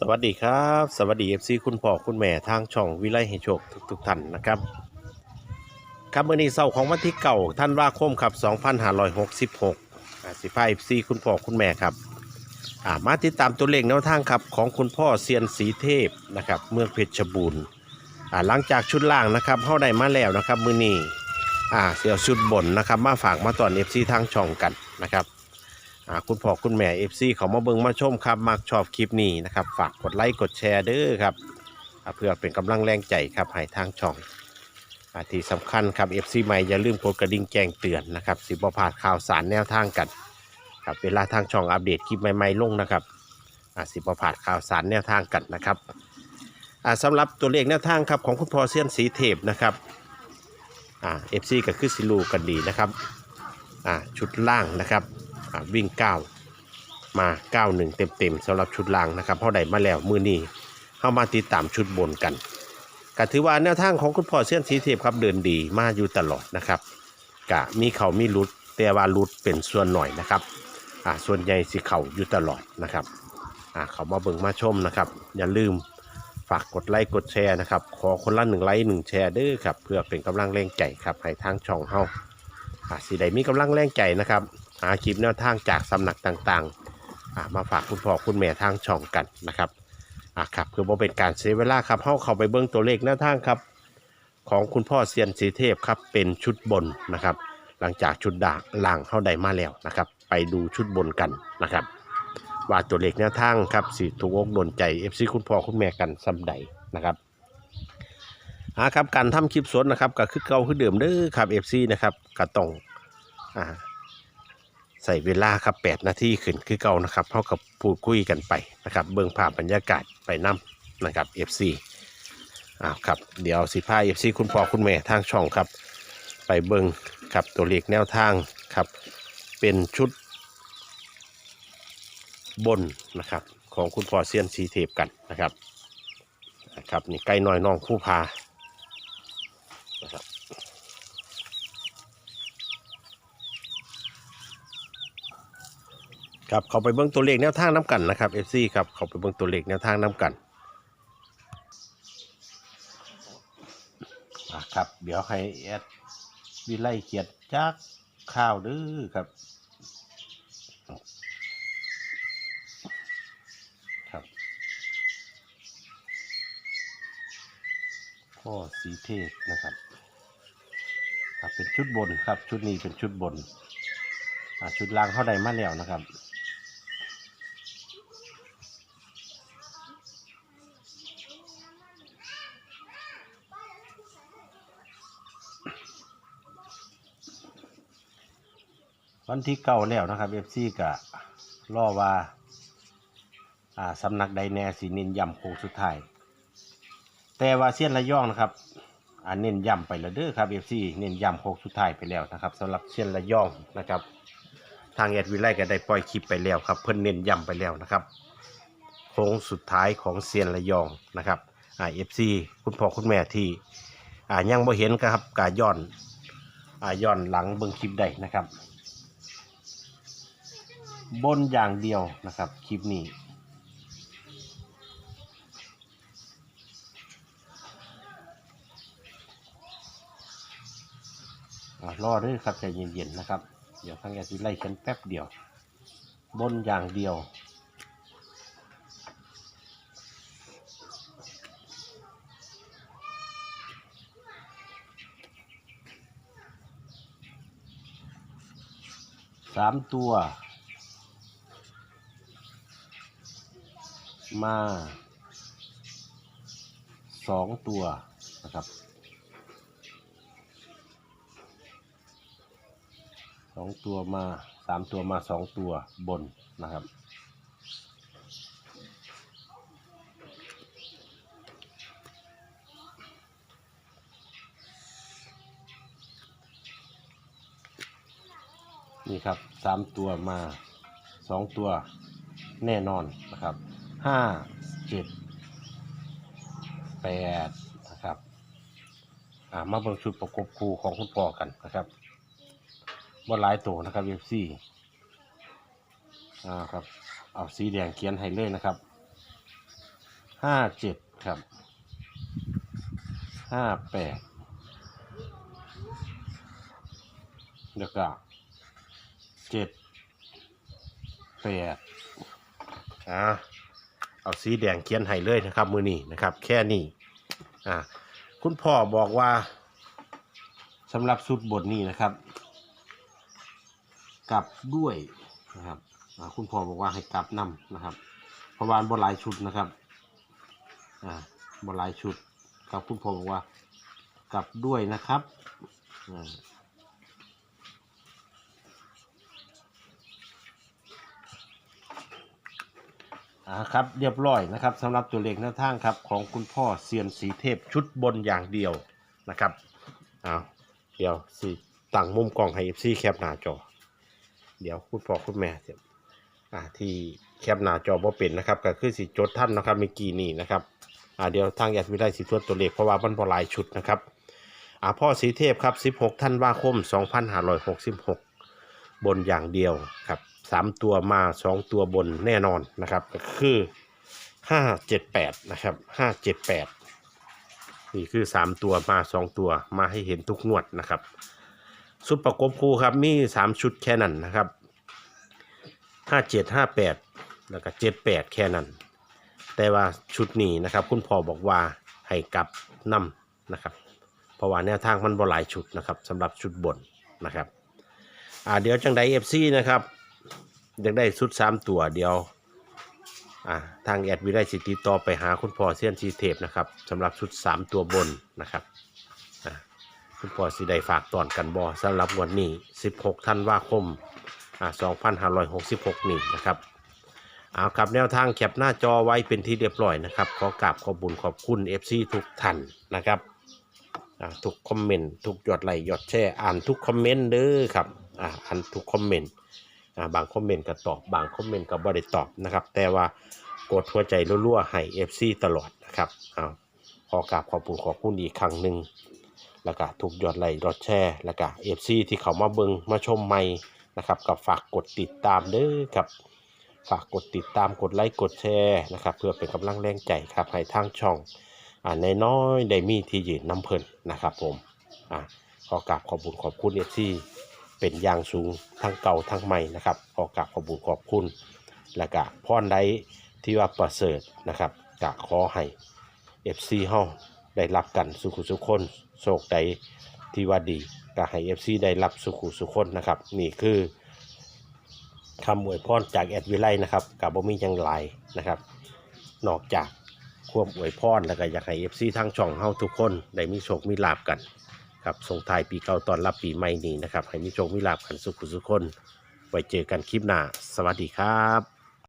สวัสดีครับ สวัสดีเอฟซีคุณพ่อคุณแม่ทางช่องวิไลให้โชคทุกทุกๆท่านนะครับครับมื่อนี้เสาร์ของวันที่เก่าท่านว่าคมครับ 2566อ่าสิพาเอฟซีคุณพ่อคุณแม่ครับามาติดตามตัวเลขแนวทางครับของคุณพ่อเซียนสีเทพนะครับเมืองเพชรบูรณ์หลังจากชุดล่างนะครับเข้าได้มาแล้วนะครับ มื่อนี้เสี่ยวชุดบนนะครับ มาฝากมาตอนเอฟซีทางช่องกันนะครับ อ่าคุณพ่อคุณแม่เอฟซีเขามาเบิ่งมาชมครับมักชอบคลิปนี้นะครับ ฝากกดไลค์กดแชร์เด้อครับอ่าเพื่อเป็นกำลังแรงใจครับให้ทางช่องอาที่สำคัญครับเอฟซีใหม่อย่าลืมกดกระดิ่งแจ้งเตือนนะครับสิบพลาดข่าวสารแนวทางกันครับเวลาทางช่องอัปเดตคลิปใหม่ๆลงนะครับอ่าสิบพลาดข่าวสารแนวทางกันนะครับอ่าสำหรับตัวเลขแนวทางครับของคุณพ่อเซียนสีเทพนะครับอ่าเอฟซีก็คือสิลูกันดีนะครับอ่าชุดล่างนะครับ วิ่ง9มา91เต็มๆสำหรับชุดล่างนะครับเพราะใดมาแล้วมือนี้เข้ามาติดตามชุดบนกันก็ถือว่าแนวทางของคุณพ่อเส้นสีเทพครับเดินดีมาอยู่ตลอดนะครับกะมีเขามีรุดแต่ว่ารุดเป็นส่วนหน่อยนะครับอ่าส่วนใหญ่สิเขาอยู่ตลอดนะครับอ่าเขามาเบิ่งมาชมนะครับ อย่าลืมฝากกดไลค์กดแชร์นะครับ ขอคนละหนึ่งไลค์หนึ่งแชร์ด้อครับเพื่อเป็นกำลังแรงใจครับให้ทางช่องเฮาอ่าสิได้มีกำลังแรงใจนะครับ หาคลิปแนวทางจากสำนักต่างๆ มาฝากคุณพ่อคุณแม่ทางช่องกันนะครับอ่าครับคือว่าเป็นการเสียเวลาครับเข้าเข้าไปเบิ้องตัวเลขแนวทางครับ ของคุณพ่อเซียนสีเทพครับเป็นชุดบนนะครับ หลังจากชุดด่างล่างเข้าใดมาแล้วนะครับ ไปดูชุดบนกันนะครับ ว่าตัวเลขแนวทางครับสีถูกอกโดนใจเอฟซีคุณพ่อคุณแม่กันสำใดนะครับอ่าครับการทำคลิปสดนะครับก็คือเก่าคือเดิมเด้อครับเอฟซีนะครับก็ต้องอ่า ใส่เวลาครับ8นาทีขึ้นคือเก่านะครับเท่ากับพูดคุยกันไปนะครับ เบื้องภาพบรรยากาศไปนํนะครับ FC อ้าวครับเดี๋ยวสิพา FC คุณพ่อคุณแม่ทางช่องครับ ไปเบิ้งครับตัวเลขแนวทางครับ เป็นชุดบนนะครับ ของคุณพ่อเซียนสีเทพกันนะครับนะครับนี่ใกล้น้อยน้องผู้พานะครับ ครับเขาไปเบิ้งตัวเลขแนวทางน้ำกันนะครับ FC ครับเขาไปเบิ้งตัวเลขแนวทางน้ำกันอะครับ เดี๋ยวให้แอดวิไลเกียรติจากข้าวเด้อครับ ครับพ่อสีเทพนะครับ ครับเป็นชุดบนครับ ชุดนี้เป็นชุดบนอ่าชุดล่างเข้าใดมาแล้วนะครับ วันที่เก่าแล้วนะครับเอฟซีกะล่อว่าอ่าสำนักใดแน่สีเน้นย้ำโค้งสุดท้าย แต่ว่าเซียนระยองนะครับอ่าเน้นย้ำไปแล้วเด้อครับเอฟซีเน้นย้ำโค้งสุดท้ายไปแล้วนะครับสำหรับเซียนระยองนะครับ ทางแอดวิไลก็ได้ปล่อยคลิปไปแล้วครับ เพิ่นเน้นย้ำไปแล้วนะครับโค้งสุดท้ายของเซียนระยองนะครับอ่าเอฟซีคุณพ่อคุณแม่ที่อ่ายังบ่เห็นครับกาย้อนอ่าย้อนหลังเบิ่งคลิปได้นะครับ บนอย่างเดียวนะครับคลิปนี้อะรอเด้วยครับใจเย็นๆนะครับ เดี๋ยวทางแอดวิไล่กันแป๊บเดียว บนอย่างเดียวสามตัว มาสองตัวนะครับสองตัวมาสามตัวมาสองตัวบนนะครับนี่ครับสามตัวมาสองตัวแน่นอนนะครับ ห้าเจ็ดแปดนะครับอ่ามาเบิ่งชุดประกบคู่ของคุณปอกันนะครับว่าหลายตัวนะครับเอฟซีอ่าครับเอาสีแดงเขียนให้เลยนะครับห้าเจ็ดครับห้าแปดแล้วก็เจ็ดแปดอ่า เอาสีแดงเขียนให้เลยนะครับ มือนี้นะครับ แค่นี้อ่าคุณพ่อบอกว่าสำหรับชุดบทนี้นะครับ กลับด้วยนะครับอ่าคุณพ่อบอกว่าให้กลับนำนะครับเพราะว่าบหลายชุดนะครับอ่าบหลายชุดครับคุณพ่อบอกว่ากลับด้วยนะครับอ่า อ่าครับเรียบร้อยนะครับสำหรับตัวเลขหน้าทางครับของคุณพ่อเซียนสีเทพชุดบนอย่างเดียวนะครับเอาเดี๋ยวสิตั้งมุมกล้องให้ FC แคปหน้าจอ เดี๋ยวคุณพ่อคุณแม่เดี๋ยวอ่าที่แคปหน้าจอบ่เป็นนะครับก็คือสิจดท่านนะครับเมื่อกี้นี่นะครับอ่าเดี๋ยวทางแอดวิไลสิทวนตัวเลขเพราะว่ามันบ่หลายชุดนะครับอ่าพ่อสีเทพครับ 16ธันว่าคม 2566 บนอย่างเดียวครับ สามตัวมาสองตัวบนแน่นอนนะครับ ก็คือ578นะครับ578นี่คือ3ตัวมา2ตัวมาให้เห็นทุกงวดนะครับชุดประกบคู่ครับมี3ชุดแค่นั้นนะครับ57 58แปดแล้วก็78แปดแค่นั้น แต่ว่าชุดนี้นะครับ คุณพ่อบอกว่าให้กลับนำนะครับ เพราะว่าแนวทางมันบ่หลายชุดนะครับสำหรับชุดบนนะครับอ่าเดี๋ยวจังได FC นะครับ อยากได้ชุด3ตัวเดียว อ่าทางแอดวิไลสิติดต่อไปหาคุณพ่อเซียนซีเทปนะครับสำหรับชุด3ตัวบนนะครับอ่าคุณพ่อสิได้ฝากตอนกันบอสำหรับวันนี้ 16ธันวาคมอ่า2566 นี้นะครับเอาครับแนวทางแคปหน้าจอไว้เป็นที่เรียบร้อยนะครับ ขอกราบขอบบุญขอบคุณ FC ทุกท่านนะครับทุกคอมเมนต์ทุกยอดไลค์ยอดแชร์อ่านทุกคอมเมนต์เด้อครับอ่านทุกคอมเมนต์ บางคอมเมนต์ก็ตอบบางคอมเมนต์ก็บ่ได้ตอบนะครับ แต่ว่ากดหัวใจรัวๆให้ FC ตลอดนะครับเอาขอกราบขอบคุณขอบคุณอีกครั้งหนึ่งแล้วก็ถูกยอดไลค์ยอดแชร์แล้วก็ FC ที่เขามาเบิงมาชมใหม่นะครับก็ฝากกดติดตามเด้อครับฝากกดติดตามกดไลค์กดแชร์นะครับ เพื่อเป็นกำลังแรงใจครับให้ทางช่องอ่าในน้อยได้มีที่ยืนน้ำเพลินนะครับผมอ่าขอกราบขอบคุณขอบคุณ FC เป็นอย่างสูงทั้งเก่าทั้งใหม่นะครับขอกราบขอบคุณขอบคุณ แล้วก็พรใดที่ว่าประเสริฐนะครับก็ขอให้ FC เฮาได้รับกันสุขุสุขคนโศกใดที่ว่าดีก็ให้ FC ได้รับสุขุสุขคนนะครับนี่คือคำอวยพรจากแอดวิไลนะครับกับบ่มียังหลายนะครับ นอกจากความอวยพรแล้วก็อยากให้ FC ทั้งช่องเฮาทุกคนได้มีโชคมีลาบกัน ครับส่งท้ายปีเก่าตอนรับปีใหม่นี้นะครับ ให้มีโชคมีลาภกันสุขสุขคน ไว้เจอกันคลิปหน้า สวัสดีครับ